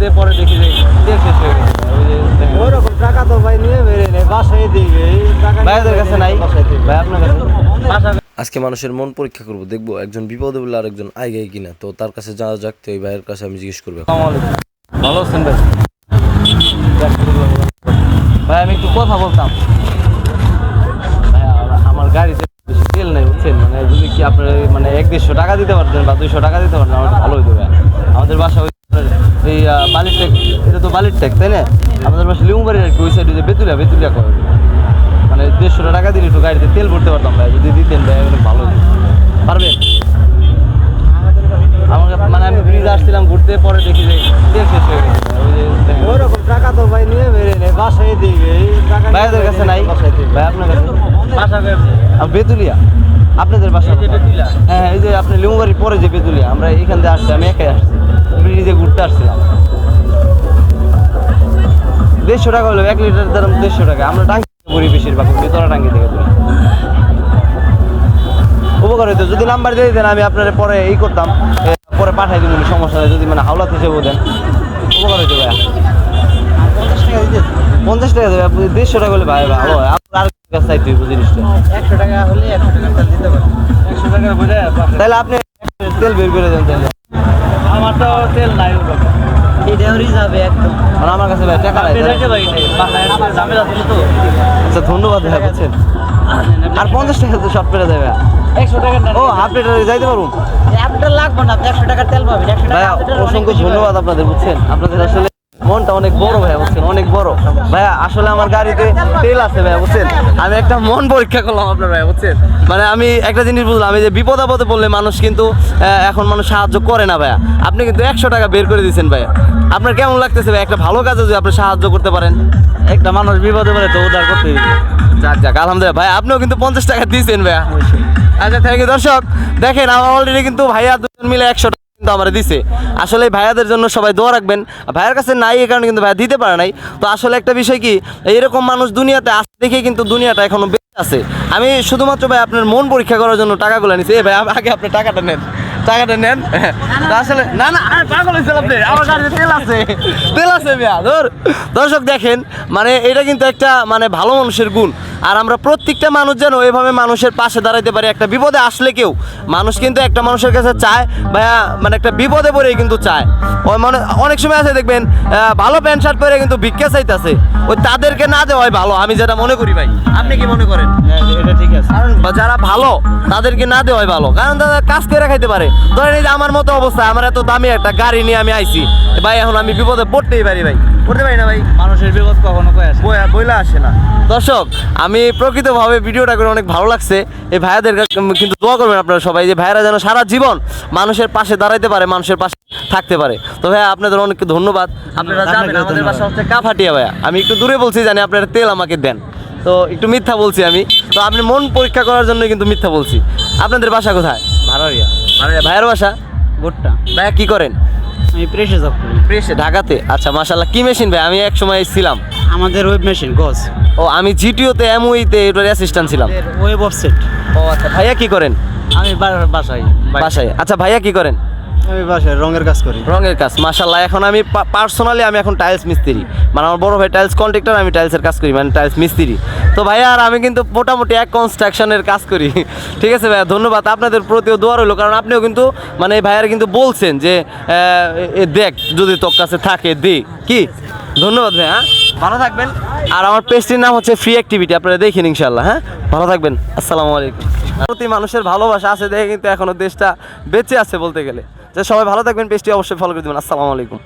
ঘুরতে পরে দেখি যে তেল শেষ হয়ে গেছে। ওই যে দেখেন। ওরকম টাকা তো ভাই নিয়ে বেরিয়ে নেই বাসায় দিবে। ভাইয়াদের কাছে নাই। ভাই আপনার কাছে আজকে মানুষের মন পরীক্ষা করব দেখব একজন বিপদে বলে আর একজন আইগাই কিনা। তো তার কাছে যাওয়া যাক তো এই ভাইয়ের কাছে আমি জিজ্ঞেস করব ভালো আছেন ভাই? ভাই আমি একটু কথা বলতাম। ভাই, আমার- গাড়িতে বেশি তেল নেই বুঝছেন? মানে যদি কি আপনার মানে এক দেড়শো টাকা দিতে পারতেন বা দুইশো টাকা দিতে পারতেন আমার ভালো হইতো ভাই আমাদের বাসা ওই এই বালির ট্যাক এটা তো বালির ট্যাক তাই না? আমাদের বাসা লিমুবাড়ির আর কি ওই সাইডে যে বেতুলিয়া বেতুলিয়া করে। মানে দেড়শো টাকা দিলে একটু গাড়িতে তেল ভরতে পারতাম ভাই যদি দিতেন ভাই অনেক ভালো পারবেন আমাকে মানে আমি ব্রিজে আসছিলাম ঘুরতে পরে দেখি যে তেল শেষ হয়ে গেছে। ওই যে দেখেন। ওরকম টাকা তো ভাই নিয়ে বাসায় দিবে ভাইয়াদের কাছে নাই? বাসায় দিবে। ভাই আপনার কাছে? বাসা বেতুলিয়া? আপনাদের বাসা? হ্যাঁ হ্যাঁ, এই যে আপনি লিমুবাড়ির পরে যে বেতুলিয়া আমরা এখান থেকে আসছি আমি একাই আসছি। ব্রিজে ঘুরতে আসছিলাম। দেড়শো টাকা হলো এক লিটার দাম দেড়শো টাকা। আমরা থেকে করি বেশিরভাগ বেতরা টাঙ্কি থেকে করি উপকার হইতো যদি নাম্বার দিয়ে দিতেন আমি আপনার পরে এই করতাম পরে পাঠাই দিব সমস্যা নেই যদি মানে হাওলাত হিসেবে দেন। উপকার হইতো ভাইয়া। পঞ্চাশ টাকা দেবে আপনি দেড়শো টাকা হলে ভাই ভালো আর কাছে চাইতে হইব জিনিসটা? একশো টাকা হলে একশো টাকা দিতে পারে। একশো টাকা বলে তাহলে আপনি তেল বের করে দেন তাহলে। মানে আমার কাছে ভাই টাকা নাই আচ্ছা ধন্যবাদ ভাই বুঝছেন? আর পঞ্চাশ টাকা তো শর্ট পেরে দেবে একশো টাকা ও হাফ লিটার যাইতে পারব? আপনার লাগবে না একশো টাকার তেল পাবেন একশো টাকা অসংখ্য ধন্যবাদ আপনাদের বুঝছেন? আপনাদের আসলে মনটা অনেক বড় ভাইয়া বুঝছেন? অনেক বড়। ভাইয়া আসলে আমার গাড়িতে তেল আছে ভাইয়া বুঝছেন? আমি একটা মন পরীক্ষা করলাম আপনার ভাইয়া বুঝছেন? মানে আমি একটা জিনিস বুঝলাম আমি যে বিপদ আপদে বললে মানুষ কিন্তু এখন মানুষ সাহায্য করে না ভাইয়া। আপনি কিন্তু একশো টাকা বের করে দিয়েছেন ভাইয়া। আপনার কেমন লাগতেছে ভাই একটা ভালো কাজে যদি আপনি সাহায্য করতে পারেন। একটা মানুষ বিপদে পড়ে তো উদ্ধার করতে যাক যাক আলহামদুলিল্লাহ। ভাই আপনিও কিন্তু পঞ্চাশ টাকা দিয়েছেন ভাইয়া। আচ্ছা থ্যাংক ইউ দর্শক। দেখেন আমার অলরেডি কিন্তু ভাইয়া দুজন মিলে একশো কিন্তু আমার দিছে। আসলে ভাইয়াদের জন্য সবাই দোয়া রাখবেন। ভাইয়ার কাছে নাই এই কারণে কিন্তু ভাইয়া দিতে পারে নাই। তো আসলে একটা বিষয় কি, এইরকম মানুষ দুনিয়াতে আসতে দেখে কিন্তু দুনিয়াটা এখনও বেঁচে আছে। আমি শুধুমাত্র ভাই আপনার মন পরীক্ষা করার জন্য টাকাগুলো নিছি। এ ভাই, আগে আপনি টাকাটা নেন। টাকাটা নেন। আসলে, না না পাগল হয়েছিল আপনি। আমার গাড়িতে তেল আছে। তেল আছে ভাইয়া, ধর। দর্শক দেখেন মানে এটা কিন্তু একটা মানে ভালো মানুষের গুণ। আর আমরা প্রত্যেকটা মানুষ যেন এভাবে মানুষের পাশে দাঁড়াইতে পারি। একটা বিপদে আসলে কেউ মানুষ কিন্তু একটা মানুষের কাছে চায় ভাইয়া মানে একটা বিপদে পড়েই কিন্তু চায়। ওই মানে অনেক সময় আছে দেখবেন ভালো প্যান্ট শার্ট পরে কিন্তু ভিক্ষা চাইতেছে। ওই তাদেরকে না দেওয়াই ভালো আমি যেটা মনে করি ভাই। আপনি কি মনে করেন? এটা ঠিক আছে। কারণ বা যারা ভালো তাদেরকে না দেওয়াই ভালো। কারণ তারা কাজ করে খাইতে পারে। ধরেন এই যে আমার মতো অবস্থা আমার এত দামি একটা গাড়ি নিয়ে আমি আইছি। ভাই এখন আমি বিপদে পড়তেই পারি ভাই। পড়তে পারি না ভাই। মানুষের বিপদ কখনো কয়ে আসে বইলা আসে না। দর্শক আমি প্রকৃতভাবে ভিডিওটা করে অনেক ভালো লাগছে। এই ভাইয়াদের কিন্তু দোয়া করবেন আপনারা সবাই যে ভাইয়ারা যেন সারা জীবন মানুষের পাশে দাঁড়াইতে পারে মানুষের পাশে থাকতে পারে। তো ভাইয়া আপনাদের অনেক ধন্যবাদ। আপনারা যাবেন আমাদের। বাসা হচ্ছে কাফাটিয়া ভাইয়া। আমি একটু দূরে বলছি জানি আপনারা তেল আমাকে দেন। তো একটু মিথ্যা বলছি আমি। তো আপনি মন পরীক্ষা করার জন্য কিন্তু মিথ্যা বলছি। আপনাদের বাসা কোথায়? ভাড়ারিয়া। ভাইয়া ভাইয়ের বাসা? ভুট্টা। ভাইয়া কি করেন? আমি প্রেসে জব করি। প্রেসে ঢাকাতে? আচ্ছা মাশাল্লাহ কি মেশিন ভাই? আমি এক সময় ছিলাম। আমাদের ওয়েব মেশিন গজ। ও আমি জিটিওতে এমওইতে এটার অ্যাসিস্ট্যান্ট ছিলাম। ওয়েব অফসেট ও আচ্ছা ভাইয়া কি করেন? আমি বাসায়। বাসায়। আচ্ছা ভাইয়া কি করেন? আমি বাসায় রঙের কাজ করি। রঙের কাজ মাশাল্লাহ এখন আমি পার্সোনালি আমি এখন টাইলস মিস্ত্রি। মানে আমার বড় ভাই টাইলস কন্ট্রাক্টর আমি টাইলসের কাজ করি মানে টাইলস মিস্ত্রি। তো ভাইয়া, আর আমি কিন্তু মোটামুটি এক কনস্ট্রাকশনের কাজ করি। ঠিক আছে ভাইয়া, ধন্যবাদ। আপনাদের প্রতিও দোয়া রইল, কারণ আপনিও কিন্তু মানে ভাইয়ার কিন্তু বলছেন যে দেখ, যদি তোর কাছে থাকে, দে। কি? ধন্যবাদ ভাই হ্যাঁ? ভালো থাকবেন। আর আমার পেস্ট্রির নাম হচ্ছে ফ্রি অ্যাক্টিভিটি আপনারা দেখেন ইনশাল্লাহ হ্যাঁ? ভালো থাকবেন। আসসালামু আলাইকুম। প্রতি মানুষের ভালোবাসা আছে দেখে কিন্তু এখনও দেশটা বেঁচে আছে বলতে গেলে। যে সবাই ভালো থাকবেন পেস্টটি অবশ্যই ফলো করে দেবেন। আসসালামু আলাইকুম।